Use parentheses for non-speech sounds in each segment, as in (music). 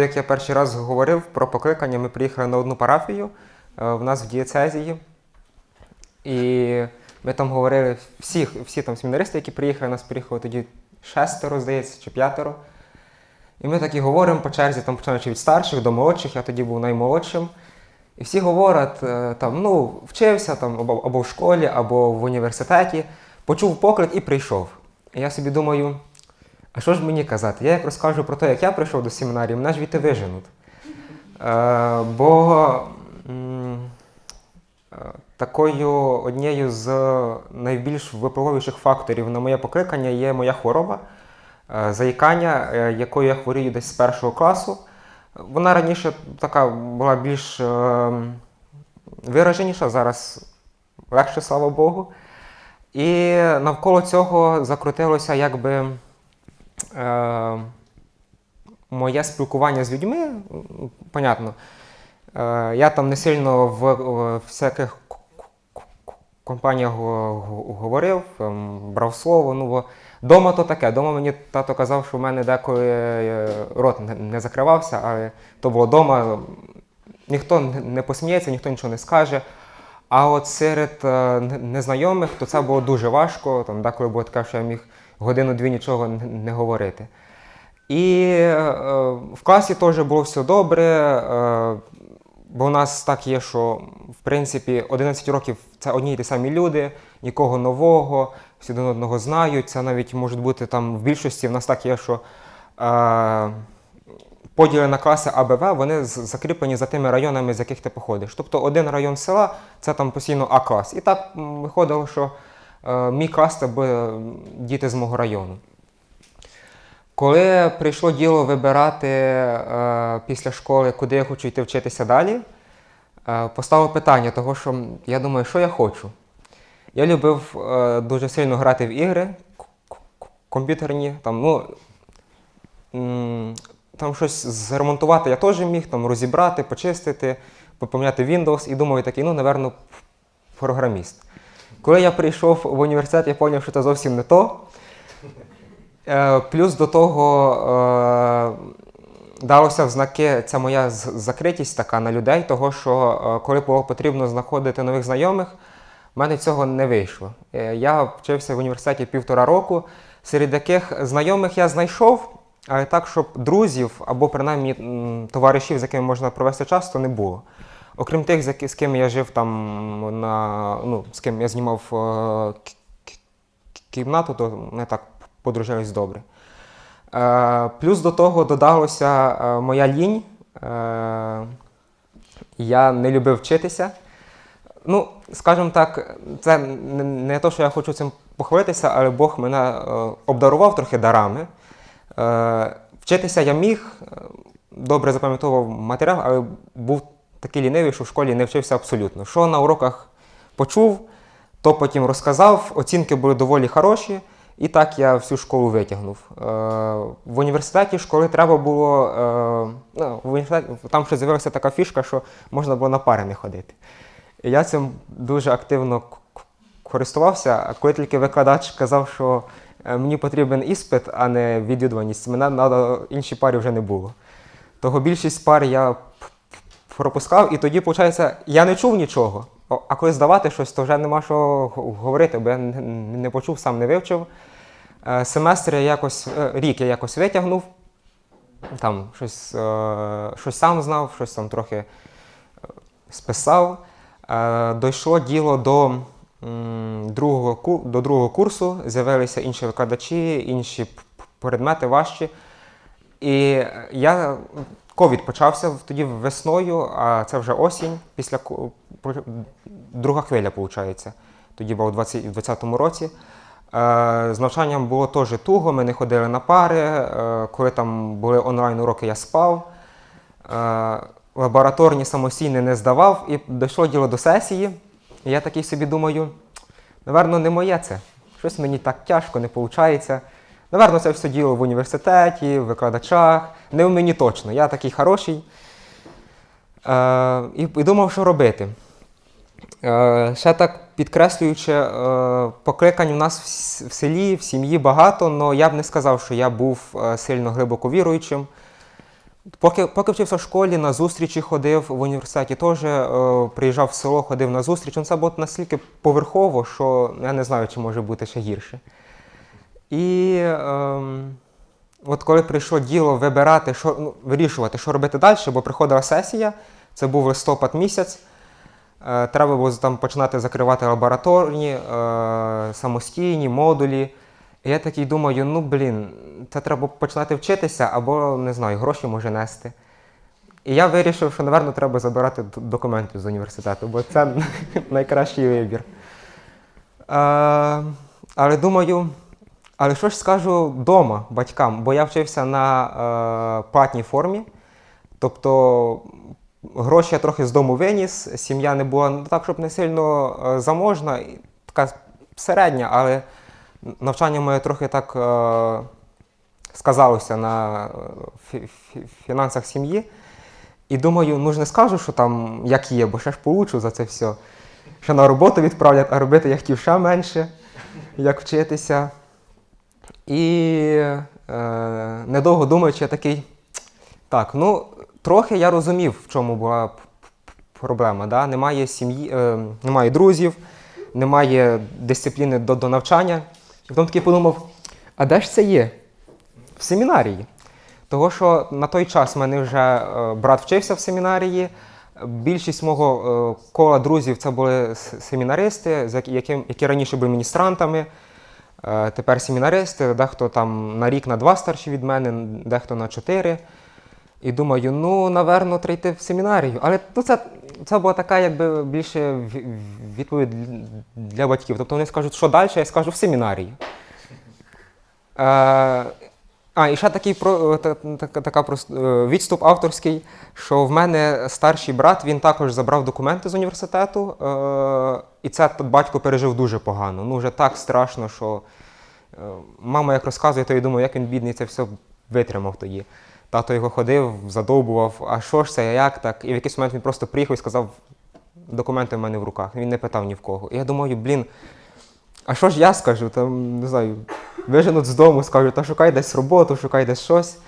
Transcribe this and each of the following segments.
Як я перший раз говорив про покликання, ми приїхали на одну парафію е, в нас в дієцезії. І ми там говорили всі, всі там семінаристи, які приїхали, нас приїхало тоді шестеро, здається, чи п'ятеро. І ми так і говоримо по черзі, там починаючи від старших до молодших, я тоді був наймолодшим. І всі говорять, е, там, ну, вчився там, або, або в школі, або в університеті, почув поклик і прийшов. І я собі думаю, а що ж мені казати? Я як розкажу про те, як я прийшов до семінарії, мене ж віти виженуть. Е, бо е, такою однією з найбільш випливовіших факторів на моє покликання є моя хвороба, е, заїкання, е, якою я хворію десь з першого класу. Вона раніше така була більш е, вираженіша, зараз легше, слава Богу. І навколо цього закрутилося якби е, моє спілкування з людьми, понятно. Е, я там не сильно в, в всяких компаніях го- го- говорив, ем, брав слово. Ну, бо дома то таке. Дома мені тато казав, що в мене деколи е, рот не, закривався, але то було дома. Ніхто не- не посміється, ніхто нічого не скаже. А от серед е, незнайомих, то це було дуже важко. Там деколи було таке, що я міг годину-дві нічого не- говорити. І е, в класі теж було все добре, е, бо у нас так є, що в принципі 11 років це одні й ті самі люди, нікого нового, всі один одного знають. Це навіть може бути там в більшості в нас так є, що е, поділи на класи АБВ, вони закріплені за тими районами, з яких ти походиш. Тобто один район села це там постійно А-клас. І так виходило, що е, мій клас це були діти з мого району. Коли прийшло діло вибирати е, після школи, куди я хочу йти вчитися далі, е, постало питання, того, що я думаю, що я хочу. Я любив е, дуже сильно грати в ігри комп'ютерні. Там, ну, там щось зремонтувати я теж міг, там, розібрати, почистити, поміняти Windows і думаю, такий, ну, напевно, програміст. Коли я прийшов в університет, я зрозумів, що це зовсім не то. Е, Плюс до того е, далося в знаки ця моя закритість така на людей, того що е, коли було потрібно знаходити нових знайомих, в мене цього не вийшло. Я вчився в університеті півтора року, серед яких знайомих я знайшов, але так, щоб друзів або принаймні товаришів, з якими можна провести час, то не було. Окрім тих, з ким я жив там на ну, з ким я знімав е, кімнату, то ми так подружились добре. Е, плюс до того додалося е, моя лінь. Е, я не любив вчитися. Ну, скажімо так, це не, не те, що я хочу цим похвалитися, але Бог мене е, обдарував трохи дарами. Е, вчитися я міг, е, добре запам'ятовував матеріал, але був такий лінивий, що в школі не вчився абсолютно. Що на уроках почув, то потім розказав, оцінки були доволі хороші, і так я всю школу витягнув. Е, в університеті школи треба було. Е, ну, в університеті, там ще з'явилася така фішка, що можна було на пари не ходити. І я цим дуже активно користувався, коли тільки викладач казав, що е, мені потрібен іспит, а не відвідуваність, мене на іншій парі вже не було. Того більшість пар я пропускав, і тоді, виходить, я не чув нічого. А коли здавати щось, то вже нема що говорити, бо я не- почув, сам не вивчив. Е, Семестр я якось, е, рік я якось витягнув, там щось, е, щось сам знав, щось там трохи списав. Дійшло діло до, другого, до другого курсу, з'явилися інші викладачі, інші предмети важчі. І я ковід почався тоді весною, а це вже осінь, після друга хвиля, виходить. Тоді була у 20 в 2020 році. Е, З навчанням було теж туго, ми не ходили на пари. е, Коли там були онлайн уроки, я спав. Е, Лабораторні самостійно не здавав, і дійшло діло до сесії. Я такий собі думаю, напевно, не моє це. Щось мені так тяжко, не виходить. Наверно, це все діло в університеті, в викладачах. Не в мені точно. Я такий хороший. Е, і, і думав, що робити. Е, ще так підкреслюючи, е, покликань у нас в, селі, в сім'ї багато, але я б не сказав, що я був е, сильно глибоко віруючим. Поки, поки вчився в школі, на зустрічі ходив в університеті, теж е, приїжджав в село, ходив на зустріч. Ну, Це було настільки поверхово, що я не знаю, чи може бути ще гірше. І ем, от коли прийшло діло вибирати, що, ну, вирішувати, що робити далі, бо приходила сесія, це був листопад місяць. Е, треба було там починати закривати лабораторні, е, самостійні модулі. І я такий думаю, ну блін, це треба починати вчитися або не знаю, гроші може нести. І я вирішив, що, напевно, треба забирати документи з університету, бо це (laughs) найкращий вибір. Е, але думаю, але що ж скажу вдома батькам, бо я вчився на е, платній формі. Тобто гроші я трохи з дому виніс, сім'я не була ну, так, щоб не сильно е, заможна, така середня, але навчання моє трохи так е, сказалося на е, фі- фі- фінансах сім'ї. І думаю, ну ж не скажу, що там як є, бо ще ж получу за це все. Ще на роботу відправлять, а робити я хотів ще менше, як вчитися. І е, недовго думаючи, я такий. Так, ну трохи я розумів, в чому була проблема. Да? Немає сім'ї, е, немає друзів, немає дисципліни до, до навчання. І потім такий подумав: а де ж це є? В семінарії. Того, що на той час в мене вже е, брат вчився в семінарії. Більшість мого е, кола друзів це були семінаристи, з як- яким, які раніше були міністрантами. Е, Тепер семінаристи, дехто там на рік, на два старші від мене, дехто на чотири. І думаю, ну, наверно, треба йти в семінарію. Але ну, це, це була така, якби більше відповідь для батьків. Тобто вони скажуть, що далі, я скажу в семінарії. Е, а, і ще такий про, та- така, така прос- е, відступ авторський, що в мене старший брат, він також забрав документи з університету, е, і це батько пережив дуже погано. Ну, вже так страшно, що е, мама як розказує, то я думаю, як він бідний це все витримав тоді. Тато його ходив, задовбував, а що ж це, як так? І в якийсь момент він просто приїхав і сказав, документи в мене в руках. Він не питав ні в кого. І я думаю, блін, а що ж я скажу? Там, не знаю, виженуть з дому, скажуть, та шукай десь роботу, шукай десь щось.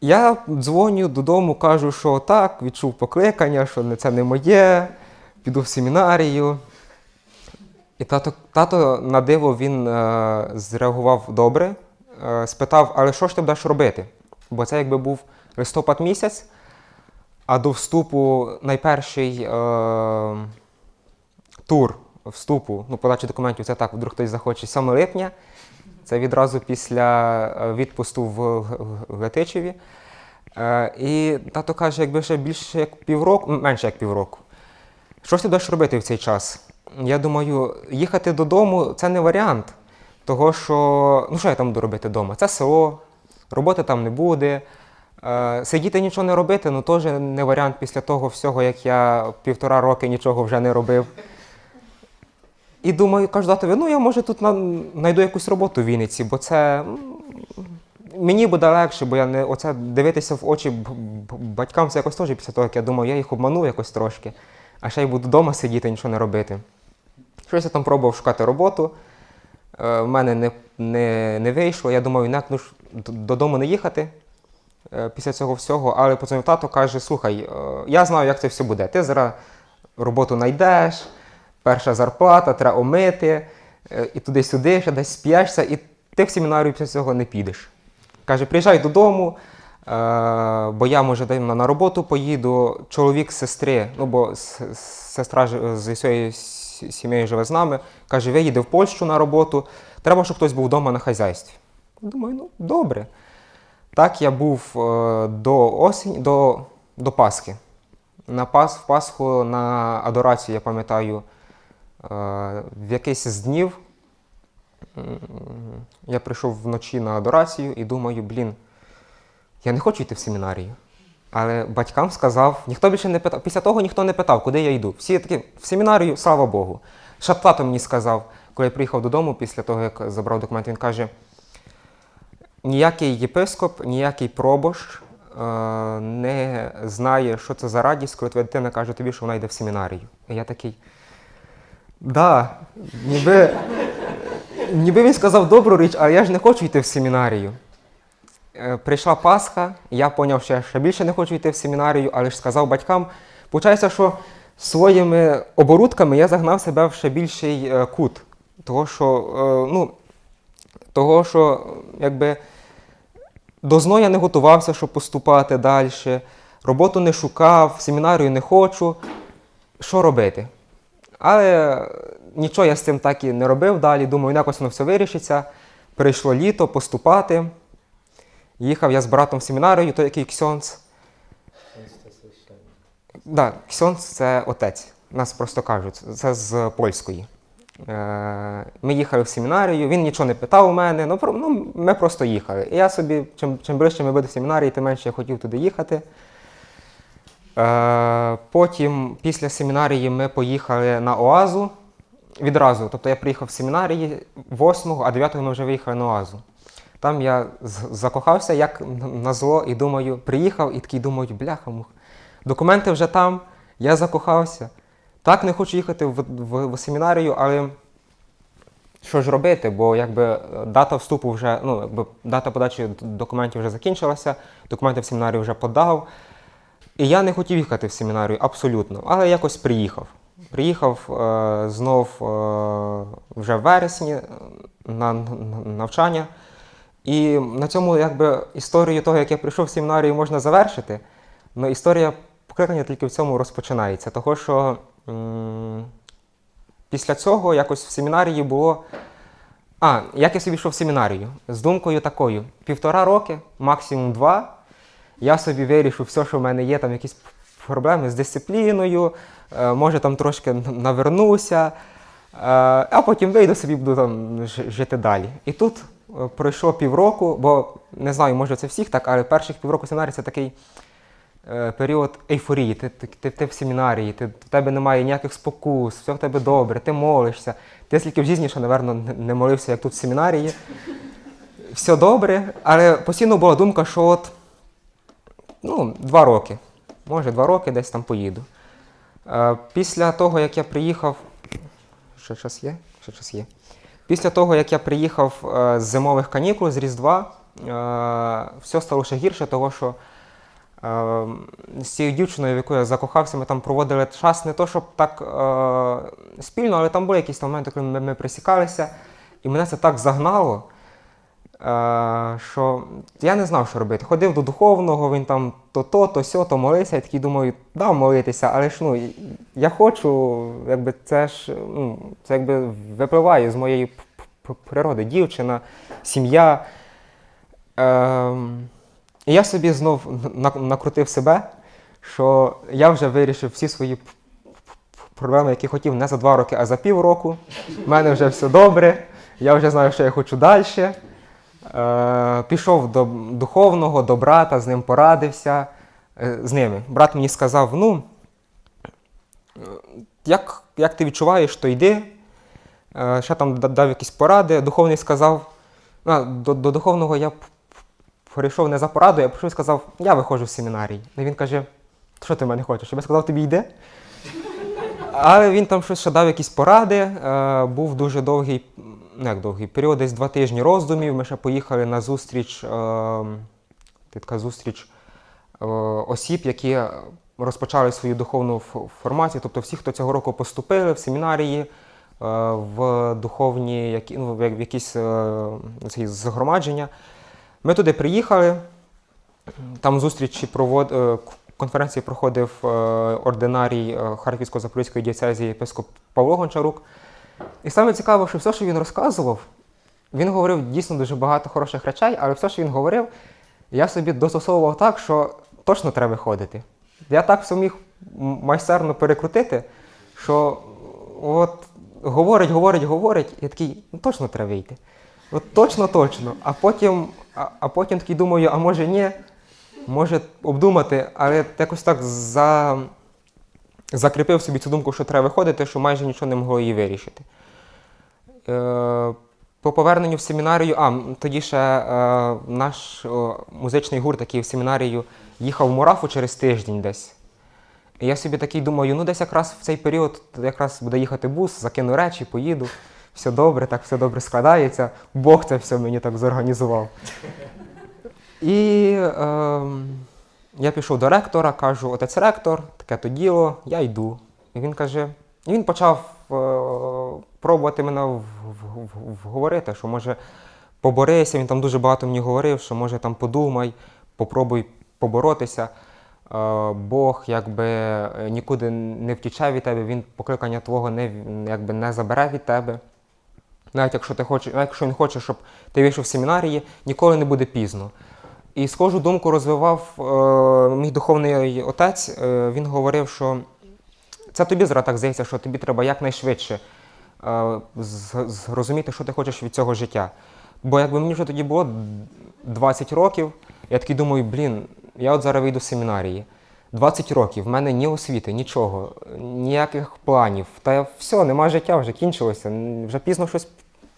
Я дзвоню додому, кажу, що так, відчув покликання, що це не моє, піду в семінарію. І тато, тато на диво він е, зреагував добре, е, спитав, але що ж ти будеш робити? Бо це якби був листопад місяць, а до вступу найперший е, тур вступу, ну, подачі документів, це так, вдруг хтось захоче 7 липня. Це відразу після е, відпусту в Гатичеві. Е, І тато каже, якби ще більше як півроку, менше як півроку. Що ж ти будеш робити в цей час? Я думаю, їхати додому це не варіант. Того, що ну що я там буду робити вдома? Це село, роботи там не буде. Е, Сидіти нічого не робити, ну теж не варіант після того всього, як я півтора роки нічого вже не робив. І думаю, кажу татові, ну я може тут на- знайду якусь роботу в Вінниці, бо це мені буде легше, бо я не оце дивитися в очі батькам це якось теж після того, як я думав, я їх обманув якось трошки, а ще й буду вдома сидіти, нічого не робити. Щось я там пробував шукати роботу. Е, в мене не, не, не вийшло. Я думаю, як ну додому не їхати е, після цього всього. Але потім тато каже: слухай, е, я знаю, як це все буде. Ти зараз роботу знайдеш, перша зарплата, треба омити, е, і туди-сюди, ще десь сп'єшся, і ти в семінарію після цього не підеш. Каже, приїжджай додому, е, бо я, може, на роботу поїду, чоловік сестри, ну бо сестра з цією сім'єю живе з нами, каже, виїде в Польщу на роботу, треба, щоб хтось був вдома на хазяйстві. Думаю, ну добре. Так я був е, до осені, до, до Пасхи. На Пас, в Пасху на адорацію, я пам'ятаю, е, в якийсь з днів я прийшов вночі на адорацію і думаю, блін, я не хочу йти в семінарію. Але батькам сказав, ніхто більше не питав. Після того ніхто не питав, куди я йду. Всі такі в семінарію, слава Богу. Ще мені сказав, коли я приїхав додому після того, як забрав документи, він каже: ніякий єпископ, ніякий пробощ е, не знає, що це за радість, коли твоя дитина каже тобі, що вона йде в семінарію. І я такий. Да, ніби, ніби він сказав добру річ, але я ж не хочу йти в семінарію. Е, Прийшла Пасха, я зрозумів, що я ще більше не хочу йти в семінарію, але ж сказав батькам. Получається, що своїми оборудками я загнав себе в ще більший е, кут. Того, що, е, ну, того, що якби до ЗНО я не готувався, щоб поступати далі, роботу не шукав, семінарію не хочу. Що робити? Але нічого я з цим так і не робив далі. Думаю, якось воно все вирішиться. Прийшло літо поступати. Їхав я з братом в семінарію, той який ксьонц. Да, ксьонц це отець. Нас просто кажуть, це з польської. Е, Ми їхали в семінарію, він нічого не питав у мене, ну, ну ми просто їхали. І я собі, чим, чим ближче ми були в семінарії, тим менше я хотів туди їхати. Е, Потім, після семінарії, ми поїхали на Оазу відразу. Тобто я приїхав в семінарії 8-го, а 9-го ми вже виїхали на Оазу. Там я закохався, як на зло, і думаю, приїхав і такий думаю, бляха, мух. Документи вже там, я закохався. Так не хочу їхати в, в, в семінарію, але що ж робити? Бо якби е, дата вступу вже, ну, якби дата подачі документів вже закінчилася, документи в семінарію вже подав. І я не хотів їхати в семінарію абсолютно, але якось приїхав. Приїхав е, знов е, вже в вересні на навчання. І на цьому якби історію того, як я прийшов в семінарію, можна завершити. Але історія покликання тільки в цьому розпочинається. Того, що м, після цього якось в семінарії було. А, як я собі йшов в семінарію? З думкою такою: півтора роки, максимум два. Я собі вирішу все, що в мене є, там якісь проблеми з дисципліною, е, може там трошки навернуся, е, а потім вийду собі буду там жити далі. І тут е, пройшло півроку, бо не знаю, може це всіх так, але перших півроку семінарії це такий період ейфорії. Ти, ти, ти, в семінарії, ти, в тебе немає ніяких спокус, все в тебе добре, ти молишся. Ти скільки в житті ще, напевно, не молився, як тут в семінарії. Все добре, але постійно була думка, що от ну, два роки. Може, два роки десь там поїду. Е, після того, як я приїхав. Ще час є? Ще час є. Після того, як я приїхав е, з зимових канікул, з Різдва, е, все стало ще гірше, того що з цією дівчиною, в яку я закохався, ми там проводили час не то, щоб так спільно, але там були якісь моменти, коли ми присікалися, і мене це так загнало. Е, що я не знав, що робити. Ходив до духовного, він там то то, сьо, то молився. Я такий думаю, дав молитися, але ж ну, я хочу, якби це ж ну, це якби випливає з моєї природи. Дівчина, сім'я. Ем, і я собі знов накрутив себе, що я вже вирішив всі свої проблеми, які хотів не за два роки, а за півроку. У мене вже все добре, я вже знаю, що я хочу далі. Е, пішов до духовного, до брата, з ним порадився. е, з ними. Брат мені сказав: ну, е, як, як ти відчуваєш, то йди. Ще там дав якісь поради. Духовний сказав, а, до, до духовного я прийшов не за порадою, я прийшов і сказав, я виходжу з семінарії. І він каже, що ти в мене хочеш? Я сказав, тобі йде. Але він там щось ще дав якісь поради. Був дуже довгий, ну як довгий період, десь два тижні роздумів. Ми ще поїхали на зустріч, е, така зустріч е, осіб, які розпочали свою духовну формацію. Тобто всі, хто цього року поступили в семінарії, е, в духовні, які, ну, в якісь е, згромадження. Ми туди приїхали. Там зустрічі провод... е, конференції проходив е, ординарій е, Харківсько-Запорізької дієцезії єпископ Павло Гончарук. І саме цікаво, що все, що він розказував, він говорив дійсно дуже багато хороших речей, але все, що він говорив, я собі достосовував так, що точно треба виходити. Я так все міг майстерно перекрутити, що от говорить, говорить, говорить, і такий, ну точно треба вийти. От точно, точно. А потім, а, а потім такий думаю, а може ні, може обдумати, але якось так за, закріпив собі цю думку, що треба виходити, що майже нічого не могло її вирішити. Е, по поверненню в семінарію, а тоді ще е, наш о, музичний гурт, який в семінарію їхав в Мурафу через тиждень десь. І я собі такий думаю, ну десь якраз в цей період якраз буде їхати бус, закину речі, поїду. Все добре, так все добре складається. Бог це все мені так зорганізував. І ем, я пішов до ректора, кажу, отець ректор, таке то діло, я йду. І він каже, і він почав е, пробувати мене в- в- в- вговорити, що може поборися, він там дуже багато мені говорив, що може там подумай, попробуй поборотися. Е, Бог якби нікуди не втіче від тебе, він покликання твого не, якби, не забере від тебе. Навіть якщо ти хочеш, навіть якщо він хоче, щоб ти вийшов з семінарії, ніколи не буде пізно. І схожу думку розвивав е, мій духовний отець. Е, він говорив, що це тобі зараз так здається, що тобі треба якнайшвидше е, зрозуміти, що ти хочеш від цього життя. Бо якби мені вже тоді було 20 років, я такий думаю, блін, я от зараз вийду з семінарії. 20 років, в мене ні освіти, нічого, ніяких планів. Та все, нема життя, вже кінчилося, вже пізно щось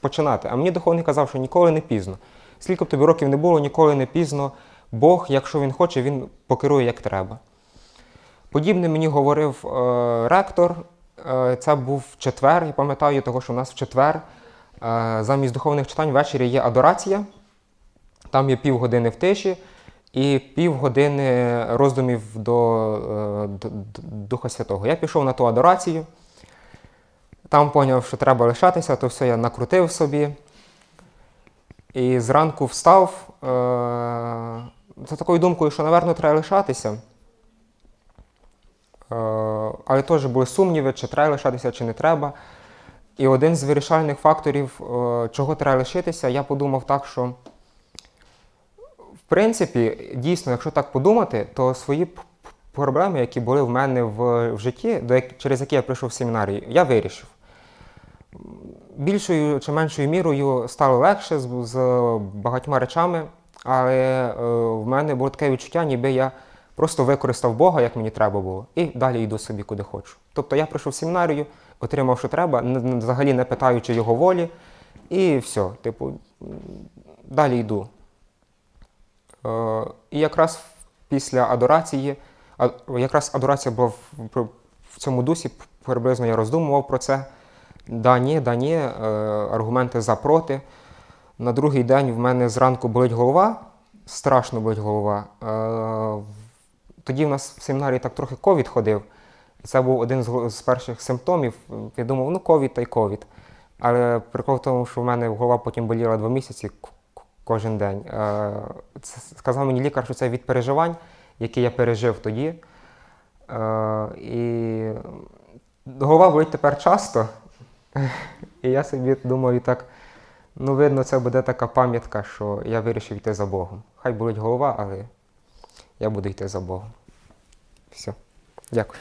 починати. А мені духовний казав, що ніколи не пізно. Скільки б тобі років не було, ніколи не пізно. Бог, якщо він хоче, він покерує як треба. Подібне мені говорив е, ректор. Е, це був четвер, я пам'ятаю, того, що в нас в четвер е, замість духовних читань ввечері є адорація. Там є півгодини в тиші і півгодини роздумів до, е, д- д- Духа Святого. Я пішов на ту адорацію, там поняв, що треба лишатися, то все я накрутив собі. І зранку встав е, за такою думкою, що, напевно, треба лишатися. Е, але теж були сумніви, чи треба лишатися, чи не треба. І один з вирішальних факторів, е, чого треба лишитися, я подумав так, що в принципі, дійсно, якщо так подумати, то свої проблеми, які були в мене в, в житті, до через які я прийшов в семінарію, я вирішив. Більшою чи меншою мірою стало легше з, з багатьма речами, але е, в мене було таке відчуття, ніби я просто використав Бога, як мені треба було, і далі йду собі куди хочу. Тобто я прийшов в семінарію, отримав, що треба, н- н- взагалі не питаючи його волі, і все, типу, далі йду. Е, і якраз після адорації, а, якраз адорація була в- в цьому дусі, приблизно я роздумував про це. Да, ні, да, ні, е, аргументи за проти. На другий день в мене зранку болить голова, страшно болить голова. Е, тоді в нас в семінарії так трохи ковід ходив. Це був один з, перших симптомів. Я думав, ну ковід та й ковід. Але прикол в тому, що в мене голова потім боліла два місяці кожен день. Е, це сказав мені лікар, що це від переживань, які я пережив тоді. І голова болить тепер часто. І я собі думаю так, ну видно, це буде така пам'ятка, що я вирішив йти за Богом. Хай болить голова, але я буду йти за Богом. Все. Дякую.